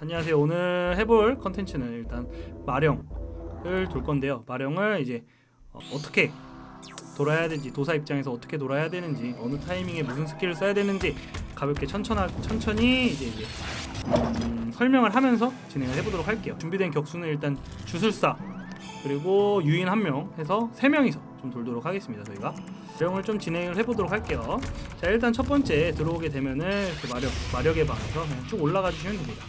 안녕하세요. 오늘 해볼 컨텐츠는 일단 마령을 돌 건데요. 마령을 이제 어, 어떻게 돌아야 되는지 도사 입장에서 어떻게 돌아야 되는지 어느 타이밍에 무슨 스킬을 써야 되는지 가볍게 천천하, 천천히 이제, 이제 음, 설명을 하면서 진행을 해보도록 할게요. 준비된 격수는 일단 주술사 그리고 유인 한 명 해서 세 명이서 좀 돌도록 하겠습니다. 저희가 마령을 좀 진행을 해보도록 할게요. 자 일단 첫 번째 들어오게 되면은 마력 마력의 방에서 쭉 올라가 주시면 됩니다.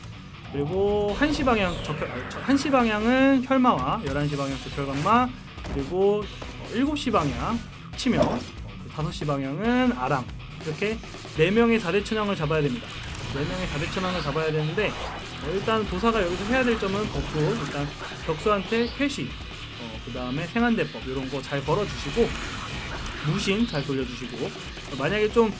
그리고 1시 방향 적혈 아, 저- 1시 방향은 혈마와 11시 방향 적혈강마 그리고 어, 7시 방향 치명 어, 5시 방향은 아랑 이렇게 4명의 4대 천왕을 잡아야 됩니다. 4명의 4대 천왕을 잡아야 되는데 어, 일단 도사가 여기서 해야 될 점은 격수 일단 격수한테 캐시 어, 그 다음에 생한대법 이런 거 잘 걸어주시고 무신 잘 돌려주시고 어, 만약에 좀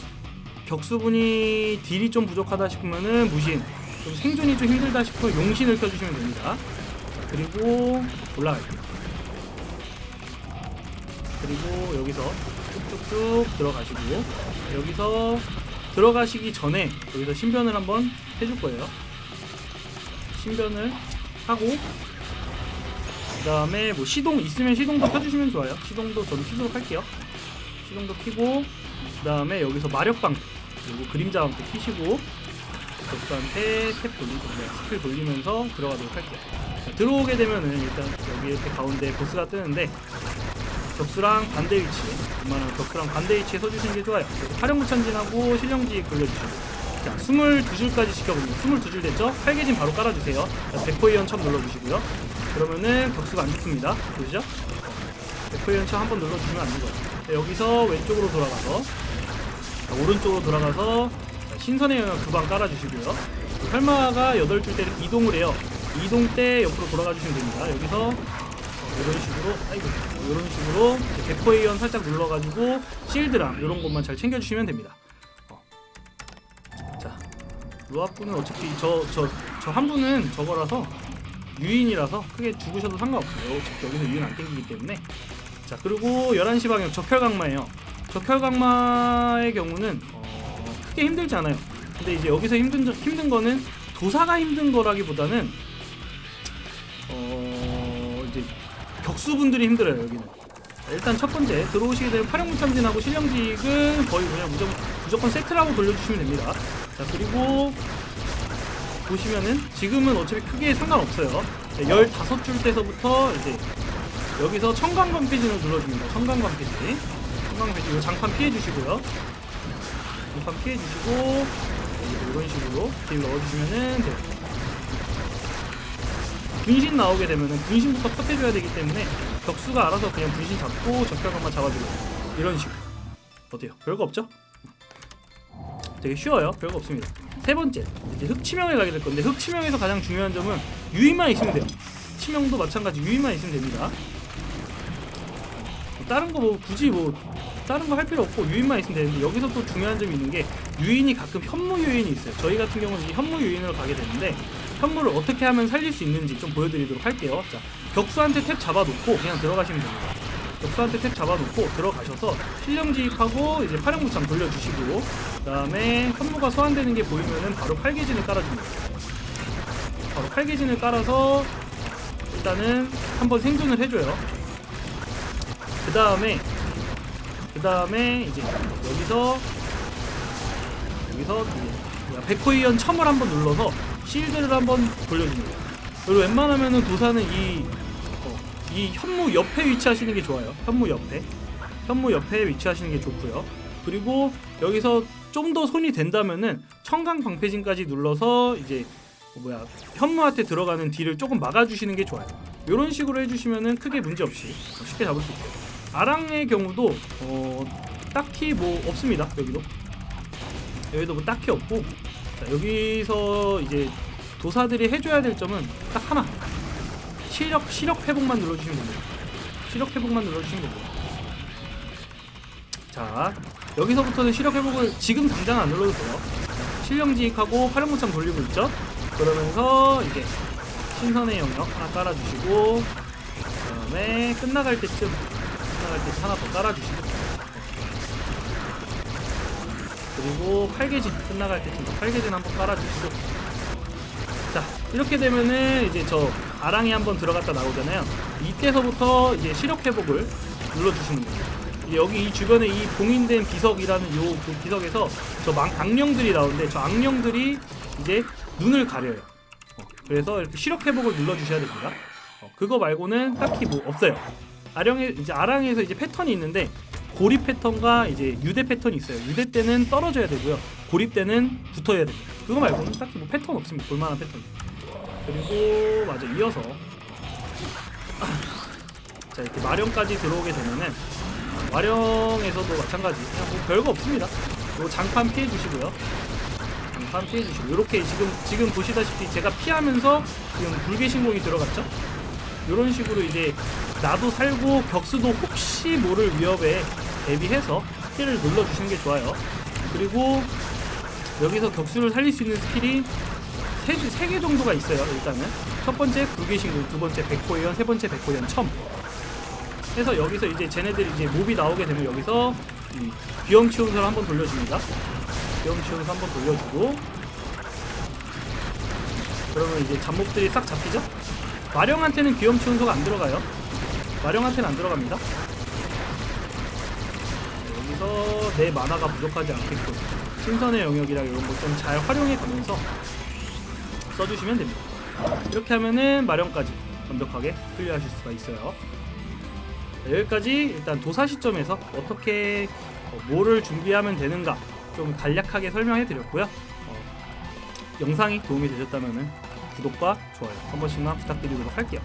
격수분이 딜이 좀 부족하다 싶으면은 무신 좀 생존이 좀 힘들다 싶으면 용신을 켜주시면 됩니다. 자, 그리고 올라갈게요 그리고 여기서 쭉쭉쭉 들어가시고 여기서 들어가시기 전에 여기서 신변을 한번 해줄 거예요. 신변을 하고 그 다음에 뭐 시동 있으면 시동도 켜주시면 좋아요. 시동도 저는 키도록 할게요. 시동도 키고 그 다음에 여기서 마력방 그리고 그림자 방도 키시고 적수한테 탭 돌리고 네, 스킬 돌리면서 들어가도록 할게요. 자, 들어오게 되면은 일단 여기 이렇게 가운데 보스가 뜨는데 격수랑 반대 위치 웬만하면 격수랑 반대 위치에 서주시는 게 좋아요. 활용부 천진하고 실령지 돌려주시고 자 22줄까지 시켜봅니다 22줄 됐죠? 팔개진 바로 깔아주세요. 자, 백호이언 첨 눌러주시고요. 그러면은 격수가 안 죽습니다. 보시죠? 백호이언 첨 한 번 눌러주시면 안 죽어요. 자, 여기서 왼쪽으로 돌아가서 자, 오른쪽으로 돌아가서 자, 신선의 영역 두방 깔아주시고요 혈마가 8줄 때 이렇게 이동을 해요 이동 때 옆으로 돌아가 주시면 됩니다 여기서 어, 이런 식으로 아이고 이런 식으로 백퍼이언 살짝 눌러가지고 실드랑 이런 것만 잘 챙겨주시면 됩니다. 어. 자 루아프는 어차피 저 저 저 한 분은 저거라서 유인이라서 크게 죽으셔도 상관없어요. 어차피 여기서 유인 안 땡기기 때문에 자 그리고 11시 방향 적혈 강마예요. 적혈 강마의 경우는 어, 크게 힘들지 않아요. 근데 이제 여기서 힘든 저- 힘든 거는 도사가 힘든 거라기보다는 어 이제 격수분들이 힘들어요 여기는. 자, 일단 첫 번째 들어오시게 되면 파령무 참진하고 실령직은 거의 그냥 무조건, 무조건 세트라고 돌려주시면 됩니다. 자 그리고 보시면은 지금은 어차피 크게 상관없어요. 15줄 때서부터 이제 여기서 청강관 페이지를 눌러줍니다. 청강관 페이지 청강 페이지 이 장판 피해 주시고요 장판 피해주시고 이런 식으로 딜 넣어주시면은 돼요 분신 나오게 되면은 분신부터 컷해줘야 되기 때문에 격수가 알아서 그냥 분신 잡고 적혈감만 잡아주고 이런 식으로 어때요? 별거 없죠? 되게 쉬워요. 별거 없습니다. 세 번째 이제 흑치명에 가게 될 건데 흑치명에서 가장 중요한 점은 유인만 있으면 돼요. 치명도 마찬가지 유인만 있으면 됩니다. 뭐 다른 거 뭐 굳이 뭐 다른 거 할 필요 없고 유인만 있으면 되는데 여기서 또 중요한 점이 있는 게 유인이 가끔 현무 유인이 있어요. 저희 같은 경우는 이 현무 유인으로 가게 되는데 현무를 어떻게 하면 살릴 수 있는지 좀 보여드리도록 할게요. 자, 격수한테 탭 잡아놓고 그냥 들어가시면 됩니다. 격수한테 탭 잡아놓고 들어가셔서 실령 지입하고 이제 파령무창 돌려주시고 그 다음에 현무가 소환되는 게 보이면은 바로 팔개진을 깔아줍니다. 바로 팔개진을 깔아서 일단은 한번 생존을 해줘요. 그 다음에 그 다음에 이제 여기서 여기서 이제 백호이언 첨을 한번 눌러서 실드를 한번 돌려줍니다. 그리고 웬만하면은 도사는 이, 어, 이 현무 옆에 위치하시는 게 좋아요. 현무 옆에. 현무 옆에 위치하시는 게 좋고요. 그리고 여기서 좀 더 손이 된다면은 청강 방패진까지 눌러서 이제 어, 뭐야 현무한테 들어가는 딜을 조금 막아주시는 게 좋아요. 이런 식으로 해주시면은 크게 문제 없이 쉽게 잡을 수 있어요. 아랑의 경우도 어, 딱히 뭐 없습니다. 여기도 여기도 뭐 딱히 없고 자, 여기서 이제 도사들이 해줘야 될 점은 딱 하나 시력 시력 회복만 눌러주시면 됩니다. 시력 회복만 눌러주시면 됩니다. 자 여기서부터는 시력 회복을 지금 당장 안 눌러도 돼요. 실령지익하고 활용무창 돌리고 있죠. 그러면서 이제 신선의 영역 하나 깔아주시고 그 다음에 끝나갈 때쯤 끝 나갈 때쯤 하나 더 깔아주시고 그리고 팔개진 끝나갈 때쯤 팔개진 한번 깔아주시고 자 이렇게 되면은 이제 저 아랑이 한번 들어갔다 나오잖아요. 이때서부터 이제 시력 회복을 눌러주시면 됩니다. 여기 이 주변에 이 봉인된 비석이라는 요 그 비석에서 저 망, 악령들이 나오는데 저 악령들이 이제 눈을 가려요. 어, 그래서 이렇게 시력 회복을 눌러주셔야 됩니다. 어, 그거 말고는 딱히 뭐 없어요. 아령에 이제 아랑에서 이제 패턴이 있는데 고립 패턴과 이제 유대 패턴이 있어요. 유대 때는 떨어져야 되고요. 고립 때는 붙어야 됩니다. 그거 말고는 딱히 뭐 패턴 없습니다. 볼만한 패턴. 그리고 맞아 이어서 자 이렇게 마령까지 들어오게 되면은 마령에서도 마찬가지 그냥 뭐 별거 없습니다. 요 장판 피해 주시고요. 장판 피해 주시고 이렇게 지금 지금 보시다시피 제가 피하면서 지금 불계 신공이 들어갔죠. 이런 식으로 이제 나도 살고 격수도 혹시 모를 위협에 대비해서 스킬을 눌러주시는 게 좋아요. 그리고 여기서 격수를 살릴 수 있는 스킬이 세, 세개 정도가 있어요. 일단은 첫 번째 불계신공, 두 번째 백호예언, 세 번째 백호예언 첨. 해서 여기서 이제 쟤네들이 이제 몹이 나오게 되면 여기서 이 비염 치운서를 한번 돌려줍니다. 비염 치운서 한번 돌려주고 그러면 이제 잡목들이 싹 잡히죠? 마령한테는 귀염 치운소가 안 들어가요. 마령한테는 안 들어갑니다. 여기서 내 만화가 부족하지 않게끔 신선의 영역이랑 이런 거좀잘 활용해 가면서 써주시면 됩니다. 이렇게 하면은 마령까지 완벽하게 클리어하실 수가 있어요. 자, 여기까지 일단 도사 시점에서 어떻게 어, 뭐를 준비하면 되는가 좀 간략하게 설명해 드렸고요. 어, 영상이 도움이 되셨다면 구독과 좋아요 한 번씩만 부탁드리도록 할게요.